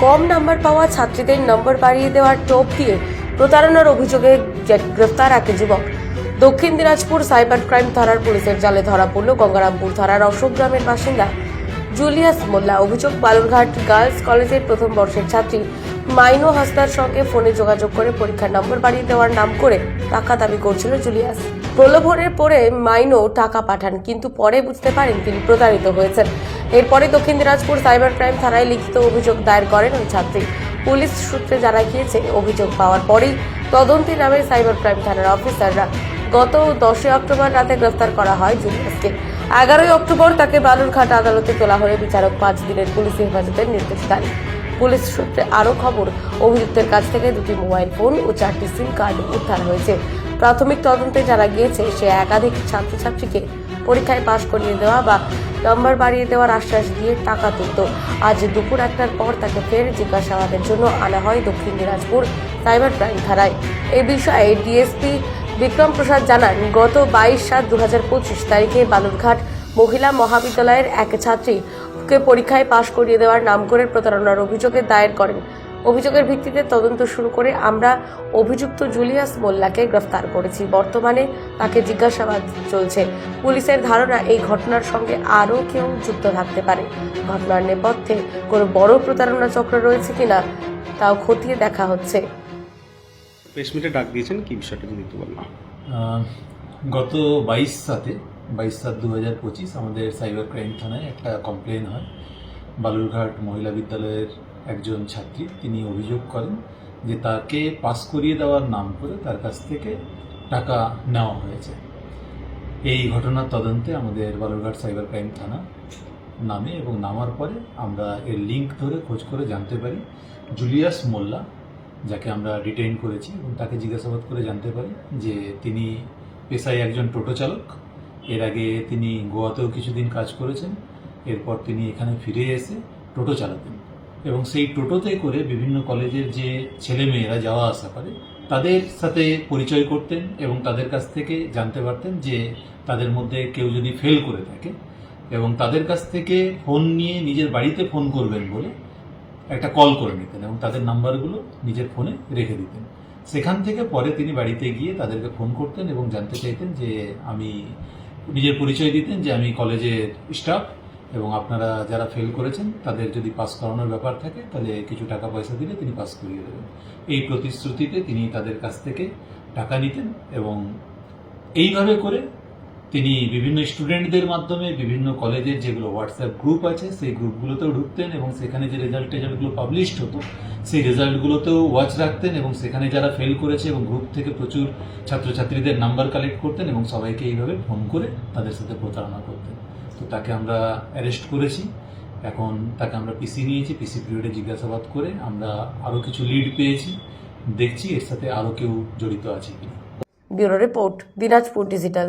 কম number পাওয়া ছাত্রীদের নম্বর বাড়িয়ে দেওয়ার টোপ দিয়ে প্রতারণার অভিযোগে গ্রে- গ্রেফতার এক যুবক। দক্ষিণ দিনাজপুর সাইবার ক্রাইম থানার পুলিশের জালে ধরা পড়ল গঙ্গারামপুর থানার অশোক গ্রামের বাসিন্দা জুলিয়াস মোল্লা। অভিযোগ, বালুরঘাট গার্লস কলেজের প্রথম বর্ষের ছাত্রী মাইনো হাসদার সঙ্গে ফোনে যোগাযোগ করে পরীক্ষার নম্বর বাড়িয়ে দেওয়ার নাম করে টাকা দাবি করছিল জুলিয়াস। প্রলোভনের পরে মাইনো টাকা পাঠান, কিন্তু পরে বুঝতে পারেন তিনি প্রতারিত হয়েছেন। এরপরে দক্ষিণ দিনাজপুর সাইবার ক্রাইম থানায় লিখিত অভিযোগ দায়ের করেন ওই ছাত্রী। পুলিশ সূত্রে জানা গিয়েছে, অভিযোগ পাওয়ার পরেই তদন্তে নামে সাইবার ক্রাইম থানার অফিসাররা। গত দশই অক্টোবর রাতে গ্রেফতার করা হয় জুলিয়াসকে। এগারোই অক্টোবর তাকে বালুরঘাট আদালতে তোলা হলে বিচারক পাঁচ দিনের পুলিশ হেফাজতের নির্দেশ দেন। পুলিশ সূত্রে আরও খবর, অভিযুক্তের কাছ থেকে দুটি মোবাইল ফোন ও চারটি সিম কার্ড উদ্ধার হয়েছে। প্রাথমিক তদন্তে জানা গিয়েছে, সে একাধিক ছাত্রছাত্রীকে পরীক্ষায় পাশ করিয়ে দেওয়া বা নম্বর বাড়িয়ে দেওয়ার আশ্বাস দিয়ে টাকা তুলত। আজ দুপুর একটার পর তাকে ফের জিজ্ঞাসাবাদের জন্য আনা হয় দক্ষিণ দিনাজপুর সাইবার ক্রাইম থানায়। এ বিষয়ে ডিএসপি বিক্রম প্রসাদ জানান, গত বাইশ সাত দু তারিখে বালুরঘাট মহিলা মহাবিদ্যালয়ের এক ছাত্রীকে পরীক্ষায় পাশ করিয়ে দেওয়ার নাম করে প্রতারণার অভিযোগে দায়ের করেন। অভিযোগের ভিত্তিতে তদন্ত শুরু করে আমরা অভিযুক্ত জুলিয়াস মোল্লাকে গ্রেফতার করেছি। বর্তমানে তাকে জিজ্ঞাসাবাদ চলছে। পুলিশের ধারণা এই ঘটনার সঙ্গে আরও কেউ যুক্ত থাকতে পারে। ঘটনার নেপথ্যে কোনো বড় প্রতারণা চক্র রয়েছে কিনা তাও খতিয়ে দেখা হচ্ছে। প্রেস মিটে ডাক দিয়েছেন কি বিষয়টা যদি একটু বলেন। গত বাইশ সাতে বাইশ সাত দু হাজার পঁচিশ আমাদের সাইবার ক্রাইম থানায় একটা কমপ্লেন হয়। বালুরঘাট মহিলা বিদ্যালয়ের একজন ছাত্রী, তিনি অভিযোগ করেন যে তাকে পাস করিয়ে দেওয়ার নাম করে তার কাছ থেকে টাকা নেওয়া হয়েছে। এই ঘটনার তদন্তে আমাদের বালুরঘাট সাইবার ক্রাইম থানা নামে এবং নামার পরে আমরা এর লিঙ্ক ধরে খোঁজ করে জানতে পারি। জুলিয়াস মোল্লা, যাকে আমরা ডিটেইন করেছি এবং তাকে জিজ্ঞাসাবাদ করে জানতে পারি যে তিনি পেশায় একজন টোটো চালক। এর আগে তিনি গোয়াতেও কিছুদিন কাজ করেছেন, এরপর তিনি এখানে ফিরে এসে টোটো চালাতেন। এবং সেই টোটোতে করে বিভিন্ন কলেজের যে ছেলে মেয়েরা যাওয়া আসা করে, তাদের সাথে পরিচয় করতেন এবং তাদের কাছ থেকে জানতে পারতেন যে তাদের মধ্যে কেউ যদি ফেল করে থাকে এবং তাদের কাছ থেকে ফোন নিয়ে নিজের বাড়িতে ফোন করবেন বলে একটা কল করে নিতেন এবং তাদের নাম্বারগুলো নিজের ফোনে রেখে দিতেন। সেখান থেকে পরে তিনি বাড়িতে গিয়ে তাদেরকে ফোন করতেন এবং জানতে চাইতেন যে আমি নিজের পরিচয় দিতেন যে আমি কলেজের স্টাফ এবং আপনারা যারা ফেল করেছেন, তাদের যদি পাস করানোর ব্যাপার থাকে, তাহলে কিছু টাকা পয়সা দিলে তিনি পাস করিয়ে দেবেন। এই প্রতিশ্রুতিতে তিনি তাদের কাছ থেকে টাকা নিতেন এবং এইভাবে করে তিনি বিভিন্ন স্টুডেন্টদের মাধ্যমে বিভিন্ন কলেজের যেগুলো হোয়াটসঅ্যাপ গ্রুপ আছে, সেই গ্রুপগুলোতেও ঢুকতেন এবং সেখানে যে রেজাল্ট টেজাল্টগুলো পাবলিশড হতো, সেই রেজাল্টগুলোতেও ওয়াচ রাখতেন এবং সেখানে যারা ফেল করেছে এবং গ্রুপ থেকে প্রচুর ছাত্রছাত্রীদের নাম্বার কালেক্ট করতেন এবং সবাইকে এইভাবে ফোন করে তাদের সাথে প্রতারণা করতেন। তো তাকে আমরা অ্যারেস্ট করেছি। এখন তাকে আমরা পিসি নিয়েছি পিসি পিরিয়ডে জিজ্ঞাসাবাদ করে আমরা আরও কিছু লিড পেয়েছি, দেখছি এর সাথে আরও কেউ জড়িত আছে কিনা। Bureau report, Dinajpur digital